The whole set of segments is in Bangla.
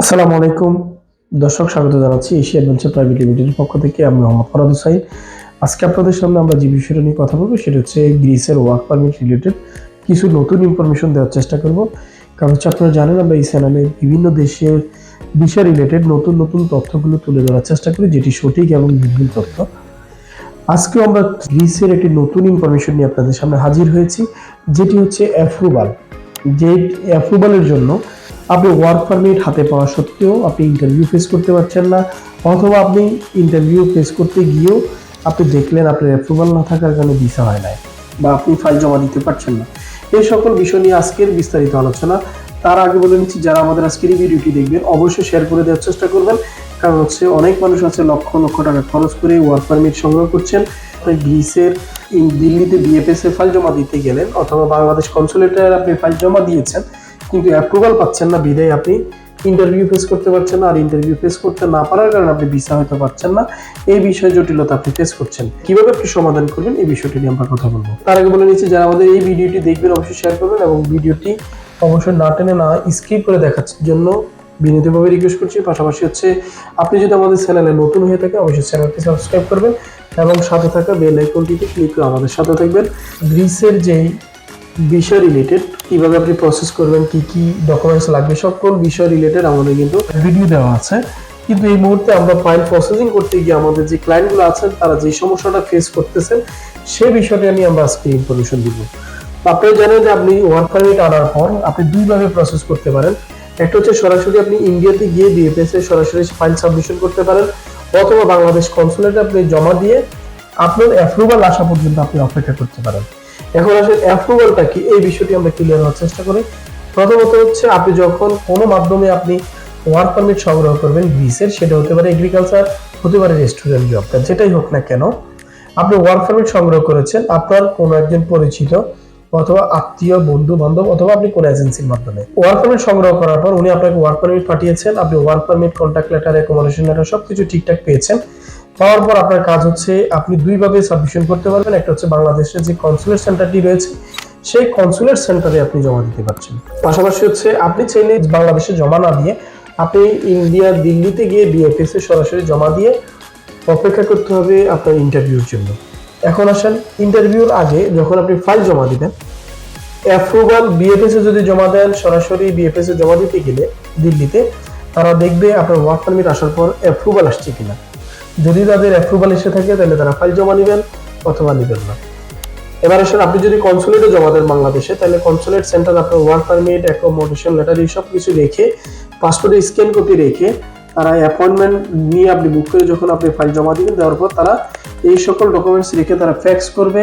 আসসালামু আলাইকুম। দর্শক, স্বাগত জানাচ্ছি এশিয়া অ্যাডভেঞ্চার প্রাইভেট লিমিটেডের পক্ষ থেকে। আমি মোহাম্মদ ফরাদ হুসাইন। আজকে আপনাদের সামনে আমরা যে বিষয়টা নিয়ে কথা বলব, সেটা হচ্ছে গ্রিসের ওয়ার্ক পারমিট রিলেটেড কিছু নতুন ইনফরমেশন দেওয়ার চেষ্টা করব। কারণ হচ্ছে আপনারা জানেন, আমরা এই চ্যানেলে বিভিন্ন দেশের বিষয় রিলেটেড নতুন নতুন তথ্যগুলো তুলে ধরার চেষ্টা করি, যেটি সঠিক এবং নির্ভুল তথ্য। আজকেও আমরা গ্রিসের একটি নতুন ইনফরমেশন নিয়ে আপনাদের সামনে হাজির হয়েছি, যেটি হচ্ছে অ্যাপ্রুভাল। যে অ্যাপ্রুভালের জন্য আপনি ওয়ার্ক পারমিট হাতে পাওয়া সত্ত্বেও আপনি ইন্টারভিউ ফেস করতে পারছেন না, অথবা আপনি ইন্টারভিউ ফেস করতে গিয়েও আপনি দেখলেন আপনার অ্যাপ্রুভাল না থাকার কারণে ভিসা হয় নাই, বা আপনি ফাইল জমা দিতে পারছেন না। এই সকল বিষয় নিয়ে আজকের বিস্তারিত আলোচনা, তার আগে বলে নিচ্ছি, যারা আমাদের আজকের এই ভিডিওটি দেখবেন, অবশ্যই শেয়ার করে দেওয়ার চেষ্টা করবেন, কারণ হচ্ছে অনেক মানুষ আছে লক্ষ লক্ষ টাকা খরচ করে ওয়ার্ক পারমিট সংগ্রহ করছেন। গ্রিসের দিল্লিতে বিএফএস এ ফাইল জমা দিতে গেলেন, অথবা বাংলাদেশ কনসুলেটে আপনি ফাইল জমা দিয়েছেন কিন্তু অ্যাপ্রুভাল পাচ্ছেন না বিদায় আপনি ইন্টারভিউ ফেস করতে পারছেন না আর ইন্টারভিউ ফেস করতে না পারার কারণে আপনি ভিসা হতে পারছেন না। এই বিষয়ে জটিলতা আপনি ফেস করছেন। কীভাবে আপনি সমাধান করবেন এই বিষয়টি নিয়ে আমরা কথা বলব। তার আগে বলে নিচ্ছি, যারা আমাদের এই ভিডিওটি দেখবেন অবশ্যই শেয়ার করবেন এবং ভিডিওটি অবশ্যই না টেনে না স্কিপ করে দেখার জন্য বিনীতভাবে রিকোয়েস্ট করছি, পাশাপাশি হচ্ছে আপনি যদি আমাদের চ্যানেলে নতুন হয়ে থাকে অবশ্যই চ্যানেলটি সাবস্ক্রাইব করবেন এবং সাথে থাকা বেল আইকনটিতে ক্লিক করে আমাদের সাথে থাকবেন। গ্রিসের যেই বিষয় রিলেটেড কীভাবে আপনি প্রসেস করবেন, কি কি ডকুমেন্টস লাগবে, সকল বিষয় রিলেটেড আমাদের কিন্তু ভিডিও দেওয়া আছে। কিন্তু এই মুহূর্তে আমরা ফাইল প্রসেসিং করতে গিয়ে আমাদের যে ক্লায়েন্টগুলো আছেন, তারা যে সমস্যাটা ফেস করতেছেন, সে বিষয়টা নিয়ে আমরা আজকে ইনফরমেশন দিব। আপনারা জানেন যে আপনি ওয়ার্ক পারমিট আনার পর আপনি দুইভাবে প্রসেস করতে পারেন। একটা হচ্ছে সরাসরি আপনি ইন্ডিয়াতে গিয়ে বিএফএস এ সরাসরি ফাইল সাবমিশন করতে পারেন, অথবা বাংলাদেশ কনসুলেটে আপনি জমা দিয়ে আপনার অ্যাপ্রুভাল আসা পর্যন্ত আপনি অপেক্ষা করতে পারেন। এখন আসলে অ্যাপ্রুভালটা কি? এই বিষয়টি আমরা ক্লিয়ার হওয়ার চেষ্টা করি। প্রথমত হচ্ছে, আপনি যখন কোনো মাধ্যমে আপনি ওয়ার্ক পারমিট সংগ্রহ করবেন গ্রিসের সেটা হতে পারে এগ্রিকালচার হতে পারে রেস্টুরেন্ট জব যেটাই হোক না কেন, আপনি ওয়ার্ক পারমিট সংগ্রহ করেছেন, আপনার কোনো একজন পরিচিত অথবা আত্মীয়, বন্ধু, বান্ধব, অথবা আপনি কোনো এজেন্সির মাধ্যমে। ওয়ার্ক পারমিট সংগ্রহ করার পর উনি আপনাকে ওয়ার্ক পারমিট পাঠিয়েছেন, আপনি work permit contact letter recommendation letter সবকিছু ঠিকঠাক পেয়েছেন। পাওয়ার পর আপনার কাজ হচ্ছে আপনি দুইভাবে সাবমিশন করতে পারবেন। একটা হচ্ছে বাংলাদেশের যে কনসুলেট সেন্টারটি রয়েছে, সেই কনসুলেট সেন্টারে আপনি জমা দিতে পারছেন। পাশাপাশি হচ্ছে আপনি চাইলে বাংলাদেশে জমা না দিয়ে আপনি ইন্ডিয়া, দিল্লিতে গিয়ে বিএফএস এ সরাসরি জমা দিয়ে অপেক্ষা করতে হবে আপনার ইন্টারভিউর জন্য। এখন আসেন ইন্টারভিউর আগে যখন আপনি ফাইল জমা দিবেন অ্যাপ্রুভাল বিএফএস এ যদি জমা দেন, সরাসরি বিএফএস এ জমা দিতে গেলে দিল্লিতে, তারা দেখবে আপনার ওয়ার্ক পারমিট আসার পর অ্যাপ্রুভাল আসছে কিনা। যদি তাদের অ্যাপ্রুভাল এসে থাকে, তাহলে তারা ফাইল জমা নেবেন অথবা নেবেন না। এবার আসেন, আপনি যদি কনসুলেটে জমা দেন বাংলাদেশে, তাহলে কনসুলেট সেন্টার আপনার ওয়ার্ক পারমিট অ্যাকোমোডেশন লেটার এইসব কিছু রেখে পাসপোর্টের স্ক্যান কপি রেখে, তারা অ্যাপয়েন্টমেন্ট নিয়ে আপনি বুক করে যখন আপনি ফাইল জমা দিবেন, দেওয়ার পর তারা এই সকল ডকুমেন্টস রেখে তারা ফ্যাক্স করবে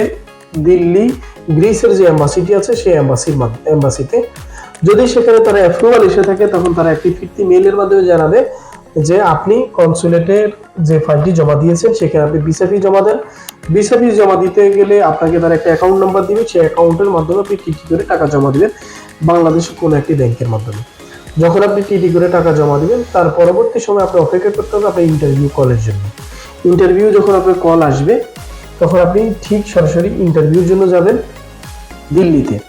দিল্লি, গ্রিসের যে এম্বাসিটি আছে, সেই এম্বাসির এম্বাসিতে যদি সেখানে তারা অ্যাপ্রুভাল এসে থাকে, তখন তারা একটি ফিরতি মেইলের মাধ্যমে জানাবে যে আপনি কনসুলেটের যে ফাইলটি জমা দিয়েছেন, সেখানে আপনি ভিসা ফি জমা দেন। ভিসা ফি জমা দিতে গেলে আপনাকে তারা একটা অ্যাকাউন্ট নাম্বার দিবে। সেই অ্যাকাউন্টের মাধ্যমে আপনি টিটি করে টাকা জমা দিবেন বাংলাদেশের কোনো একটি ব্যাংকের মাধ্যমে। যখন আপনি টিটি করে টাকা জমা দিবেন, তার পরবর্তী সময় আপনি অপেক্ষা করতে হবে আপনার ইন্টারভিউ কলের জন্য। ইন্টারভিউ যখন আপনার কল আসবে, তখন আপনি ঠিক সরাসরি ইন্টারভিউর জন্য যাবেন। দিল্লিতে।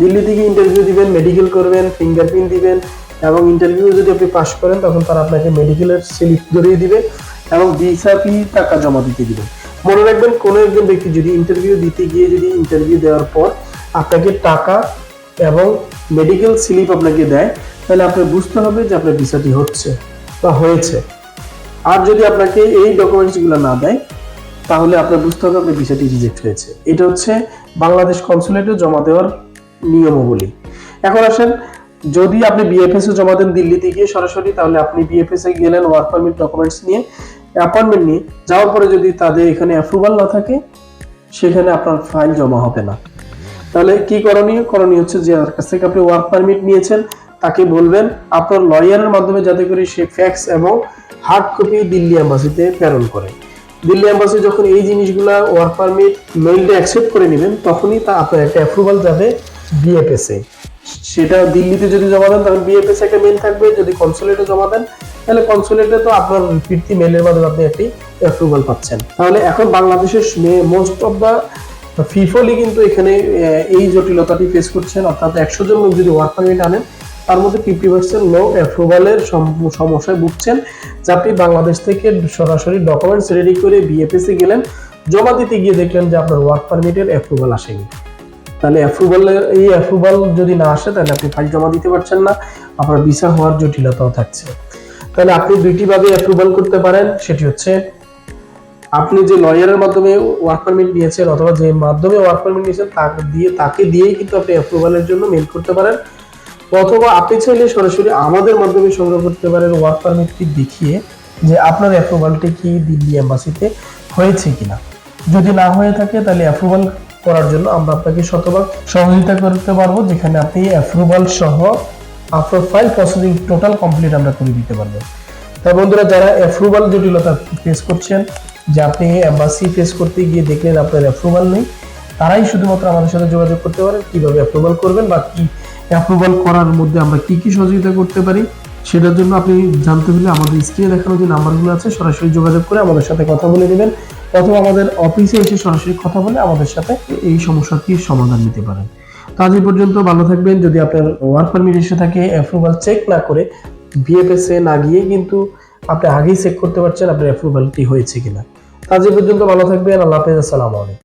দিল্লি থেকে ইন্টারভিউ দিবেন মেডিকেল করবেন ফিঙ্গারপ্রিন্ট দিবেন। এবং ইন্টারভিউ যদি আপনি পাস করেন, তখন তারা আপনাকে মেডিকেলের স্লিপ ধরিয়ে দিবে এবং ভিসা টাকা জমা দিতে দিবে। মনে রাখবেন, কোনো একজন ব্যক্তি যদি ইন্টারভিউ দিতে গিয়ে যদি ইন্টারভিউ দেওয়ার পর আপনাকে টাকা এবং মেডিকেল স্লিপ আপনাকে দেয়, তাহলে আপনার বুঝতে হবে যে আপনার ভিসাটি হচ্ছে বা হয়েছে। আর যদি আপনাকে এই ডকুমেন্টসগুলো না দেয়, তাহলে আপনার বুঝতে হবে আপনার ভিসাটি রিজেক্ট হয়েছে। এটা হচ্ছে বাংলাদেশ কনসুলেটে জমা দেওয়ার নিয়মাবলী। এখন আসেন যদি আপনি বিএফএস এ জমা দেন দিল্লিতে গিয়ে সরাসরি, তাহলে আপনি বিএফএস এ গেলেন ওয়ার্ক পারমিট ডকুমেন্টস নিয়ে অ্যাপয়েন্টমেন্ট নিয়ে। যাওয়ার পরে যদি তাদের এখানে অ্যাপ্রুভাল না থাকে, সেখানে আপনার ফাইল জমা হবে না। তাহলে কি করণীয়? করণীয় হচ্ছে যে যার কাছ থেকে আপনি ওয়ার্ক পারমিট নিয়েছেন, তাকে বলবেন, আপনার লয়ারের মাধ্যমে যাতে করে সে ফ্যাক্স এবং হার্ড কপি দিল্লি অ্যাম্বাসিতে প্রেরণ করে। দিল্লি অ্যাম্বাসি যখন এই জিনিসগুলা ওয়ার্ক পারমিট মেইলটা অ্যাকসেপ্ট করে নেবেন, তখনই তা আপনার একটা অ্যাপ্রুভাল যাবে বিএফএস এ। সেটা দিল্লিতে যদি জমা দেন, তাহলে বিএফএস একটা মেইল থাকবে। যদি কনসুলেটে জমা দেন, তাহলে কনসুলেটে তো আপনার ফিরতি মেইলের মাধ্যমে আপনি একটি অ্যাপ্রুভাল পাচ্ছেন। তাহলে এখন বাংলাদেশের মোস্ট অফ দা ফিফলি কিন্তু এখানে এই জটিলতাটি ফেস করছেন। অর্থাৎ একশো জন লোক যদি ওয়ার্ক পারমিট আনেন, তার মধ্যে ফিফটি পার্সেন্ট লোক অ্যাপ্রুভালের সমস্যায় ভুগছেন। যে আপনি বাংলাদেশ থেকে সরাসরি ডকুমেন্টস রেডি করে বিএফএসি গেলেন, জমা দিতে গিয়ে দেখলেন যে আপনার ওয়ার্ক পারমিটের অ্যাপ্রুভাল আসেনি। তাহলে অ্যাপ্রুভালের এই অ্যাপ্রুভাল যদি না আসে, তাহলে আপনি ফাইল জমা দিতে পারছেন না। আপনার ভিসা হওয়ার জটিলতাও থাকছে। তাহলে আপনি দুইটি ভাবে অ্যাপ্রুভাল করতে পারেন, সেটি হচ্ছে, আপনি যে লয়ারের মাধ্যমে ওয়ার্ক পারমিট নিয়েছেন অথবা যে মাধ্যমে ওয়ার্ক পারমিট নিয়েছেন তাকে দিয়ে, তাকে দিয়েই কিন্তু আপনি অ্যাপ্রুভালের জন্য মেল করতে পারেন। অথবা আপনি চাইলে সরাসরি আমাদের মাধ্যমে সংগ্রহ করতে পারেন ওয়ার্ক পারমিটটি দেখিয়ে যে আপনার অ্যাপ্রুভালটি কি দিল্লি এম্বাসিতে হয়েছে কিনা। যদি না হয়ে থাকে, তাহলে অ্যাপ্রুভাল করার জন্য আমরা আপনাকে শতভাগ সহযোগিতা করতে পারব, যেখানে আপনি অ্যাপ্রুভাল সহ আপনার ফাইল প্রসেসিং টোটাল কমপ্লিট আমরা করে দিতে পারব। তাই বন্ধুরা, যারা অ্যাপ্রুভাল জটিলতা ফেস করছেন, যে আপনি এম্বাসি ফেস করতে গিয়ে দেখলেন আপনার অ্যাপ্রুভাল নেই, তারাই শুধুমাত্র আমাদের সাথে যোগাযোগ করতে পারেন, কীভাবে অ্যাপ্রুভাল করবেন বা কি অ্যাপ্রুভাল করার মধ্যে আমরা কি কি সহযোগিতা করতে পারি, সেটার জন্য আপনি জানতে হলে আমাদের স্ক্রিনে দেখানো যে নাম্বারগুলো আছে, সরাসরি যোগাযোগ করে আমাদের সাথে কথা বলে নেবেন। অথবা আমাদের অফিসে এসে সরাসরি কথা বলে আমাদের সাথে এই সমস্যাটি সমাধান নিতে পারেন। তো আজ পর্যন্ত, ভালো থাকবেন। যদি আপনার ওয়ার্ক পারমিট এসে থাকে অ্যাপ্রুভাল চেক না করে বিএফএসে না গিয়ে কিন্তু আপনি আগেই চেক করতে পারছেন আপনার অ্যাপ্রুভালটি হয়েছে কিনা। আজ পর্যন্ত, ভালো থাকবেন। আল্লাহ হাফেজ, আসসালামু আলাইকুম।